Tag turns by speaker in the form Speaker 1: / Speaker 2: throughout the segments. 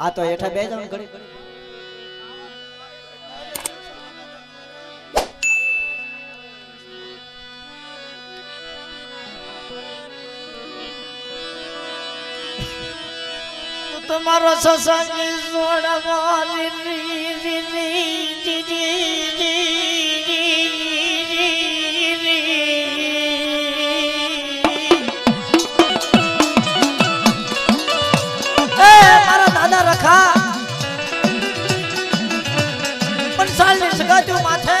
Speaker 1: આ તો હેઠા બે જાવ ઘડી
Speaker 2: તમારો સસંગી જોડવાની રી માથે રખા. પણ સાલની સગાજુ માથે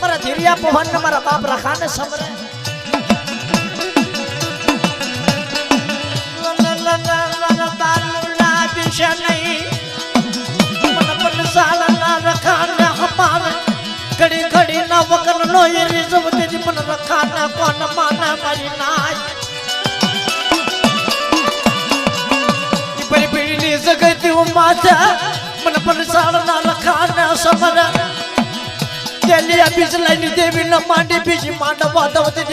Speaker 2: મારા ધીરિયા મોહન ને મારા બાપ રખા ને સમરે. નહીં મન પણ સાલ ના રખા ને હમારે ઘડી ઘડી ના વગર નો એ રીઝ પણ રખાના કોણ માના મારી નાય. ජීව මාත මන පරිසාරනාල කාන්න සමර දෙලිය බිසලනි දෙවින මාඩි බිසි මාඩ වදවතේ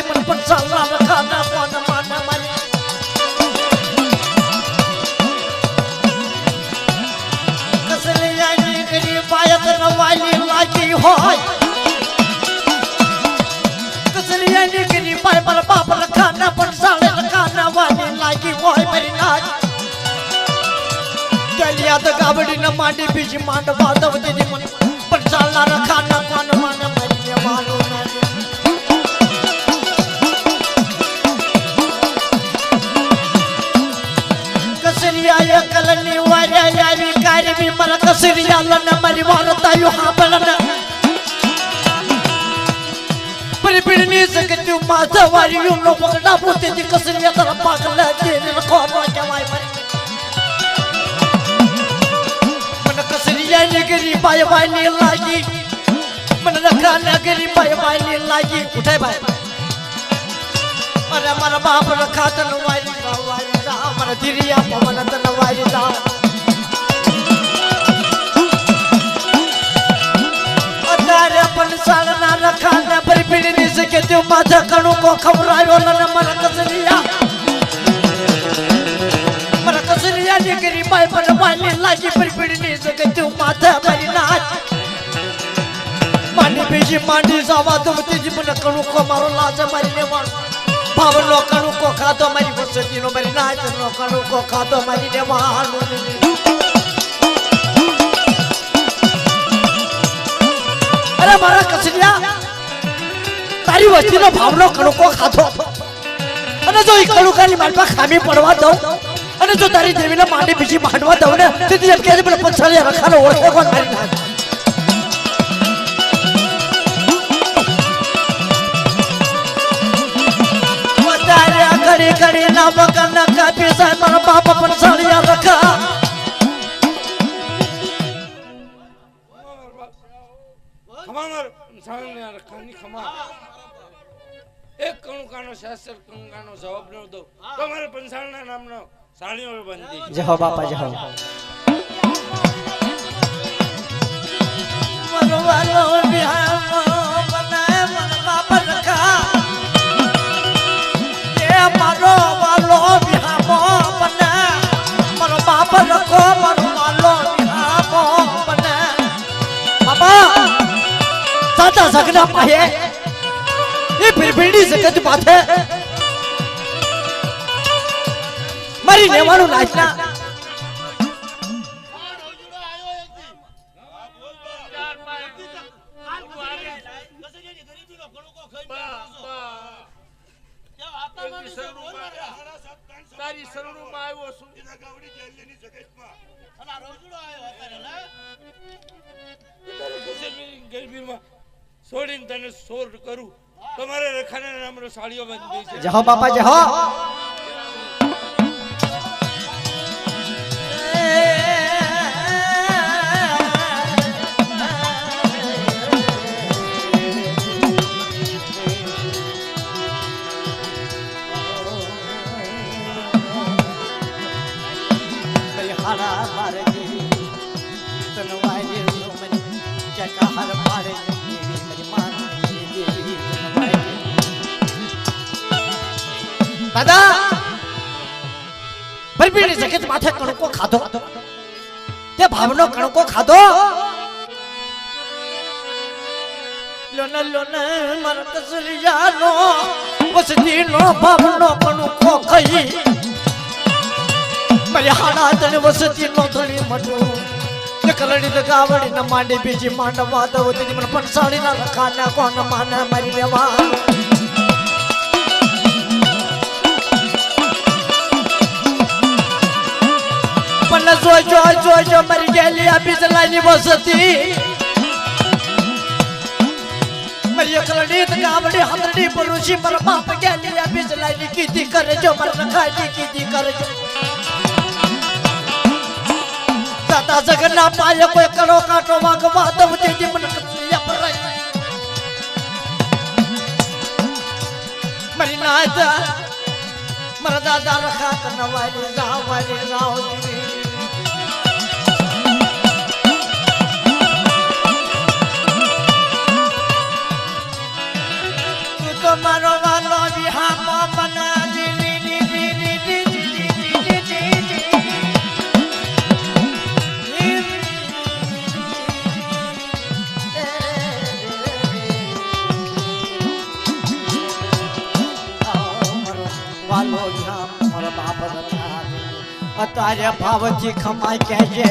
Speaker 2: ન માંડી બીજ માંડવા દવતી ની મન. પણ ચાલના રખા ન કાન માન મધ્ય મારો કસરિયા કલની વાર્યા યારી કારમી મર કસરિયા લન મરી વારતાયો હાબળન પરિપીડની જગત્યુ માથવારીયું નો પકડા પોતે કસરિયા તરફ પાગલ દે ને કોરો કહેવાય કસરિયા નગરી ભાઈ ની લાગી. મને રખા નગરી ભાઈ ની લાગી. ઉઠાય ભાઈ. અરે મારા બાપ રખા તન વારી જા વારી જા મારા ધીરિયા પવન તન વારી જા અત્યારે પણ સાળના રખા ને પરપીડી પીડી ની શકે તે માથા કણું કો ખવરાયો ને મારા બીજી માંડી જવા દઉં, ત્રીજી મને કણું કો, મારો લાજ મારી લેવાનું. ભાવ નો કણું કો ખાતો મારી વસતી નો મારી લાજ નો કણું કો ખાતો મારી લેવાનું. અરે મારા કસરિયા, તારી વસ્તીનો ભાવનો કણુકો ખાધો અને જો એ કણુકાની માલમાં ખામી પડવા દઉં, અને જો તારી દેવીને માંડી બીજી માંડવા દઉં ને, તેથી એમ છે, પેલા પથ્થરિયા રખાનો ઓળખે કોણ મારી નાખ? ના કાપી સાહેબ મારા બાપ પણ સાળિયા રખા
Speaker 3: એક કણુકાનો શાસ્ત્ર કણુકાનો જવાબ ન દો. તમારે પંચાળના નામનો સાણીઓ બંધી
Speaker 1: જય બાપા જય
Speaker 2: મનવાલો સગના પાયે. એ ભીડભીડી સગત માથે મારી લેવાનું નાચના
Speaker 3: છોડીને તને સોર કરું. તમારે રખાના નામનો સાડીઓ બંધી છે
Speaker 1: જય હો બાપા જય
Speaker 2: દાદા! પરપીણી જગત માથે કણકો ખાધો. તે ભાવનો કણકો ખાધો. લોન લોન મારા કસરિયાનો વસતીનો ભાવનો કણકો ખાઈ. મારી હાડા તને વસતીનો ધણી મટો કરડી તો ગાવડી ન માંડી બીજી માંડવા દઉં. મને પણસાડી ના રખાના કોણ માને મરી લેવા? પણ જોજો જોજો મરી ગયેલી આ બિજલાની વસતી. મરી એકલડી તો ગાવડી હંદડી પરુષી, મર બાપ ગયેલી આ બિજલાની કીધી કરજો, મર નખાજી કીધી કરજો. દાદા જગન્ના પાય કોઈ કડો કાંટો વાગવા દઉં તેથી મને મરી નાથ મારા દાદા રખા તને વાલી જાઓ મારો વાલો વિહામો અત્યારે ભાવથી ખમાઈ કહેજે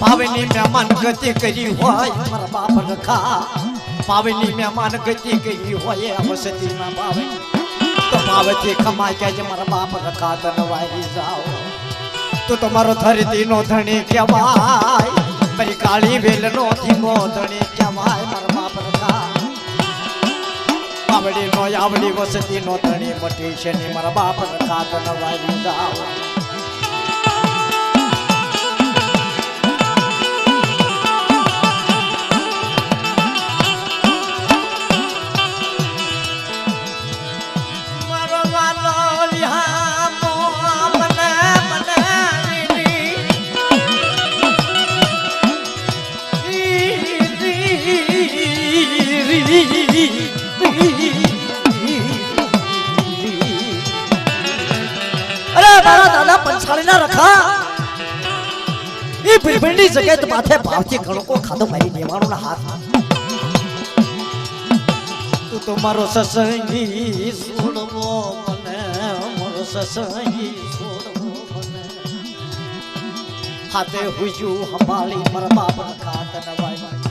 Speaker 2: ભાવની મહેમાન ગતિ કરી હોય મારા બાપ રખા ભાવની મહેમાન ગતિ ગઈ હોય અવસતીમાં ભાવની તો ભાવથી ખમાઈ કહેજે, મારા બાપ રખા તને વારી જાઓ. તો તમારો ધરતીનો ધણી કહેવાય, મારી કાળી વેલનો ધીમો ધણી કહેવાય બાપ રખા આવડી નો આવડી વસતી નો ધણી મટી છે ને, મારા બાપ રખા તને નવાઈ જાઓ. મારા દાદા પંચાળી ના રખા. એ ભીડભીડની જગ્યાએ તો માથે ભાવથી કણકો ખાધો મારી દેવાનો ના હાથ. તું તો મારો સસંગી છોડવો મને, મારો સસંગી હાથે હુજુ હંભાળી મારા બાપ ખાત નવાઈ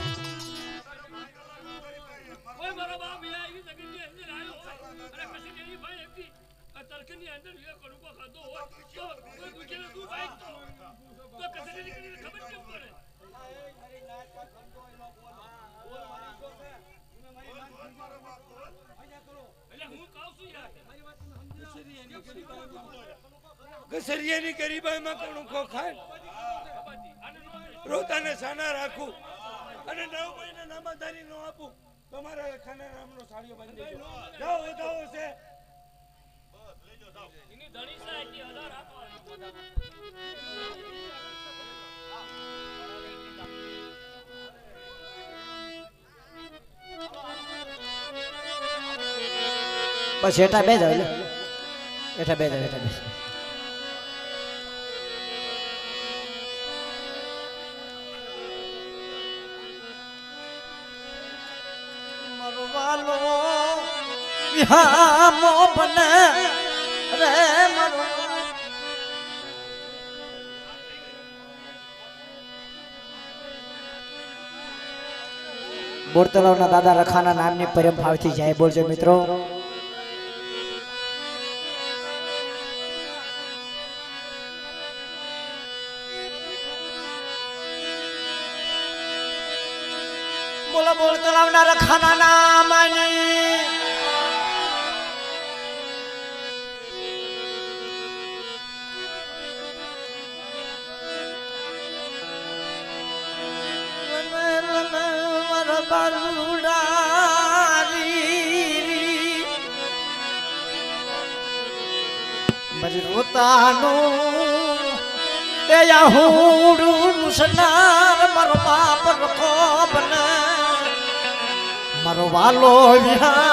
Speaker 4: તરકની અંદર એ કડુકો ખાધો હોય, તો કોઈ પૂછે તું ભાઈ તો તો કસરી કરીને ખબર કેમ પડે?
Speaker 3: રાખું અને આપું. તમારા નામનો સાડીઓ બાંધી જાઓ
Speaker 4: એની ધણી છે એટલી હજાર આપો
Speaker 1: બસ હેઠા બે જાવ હેઠા બે જાવ હેઠા બે જાવ.
Speaker 2: મરવાલો વિહામો બને. રે મરો.
Speaker 1: દાદા રખાના નામની પરમ ભાવથી જય. બોલજો મિત્રો.
Speaker 2: બોલો બોલ તલાવના રખાના નામની. મારી રોતાનું એ હુડું નુસનાર મારો બાપ રખો બને. મારો વાલો વિહા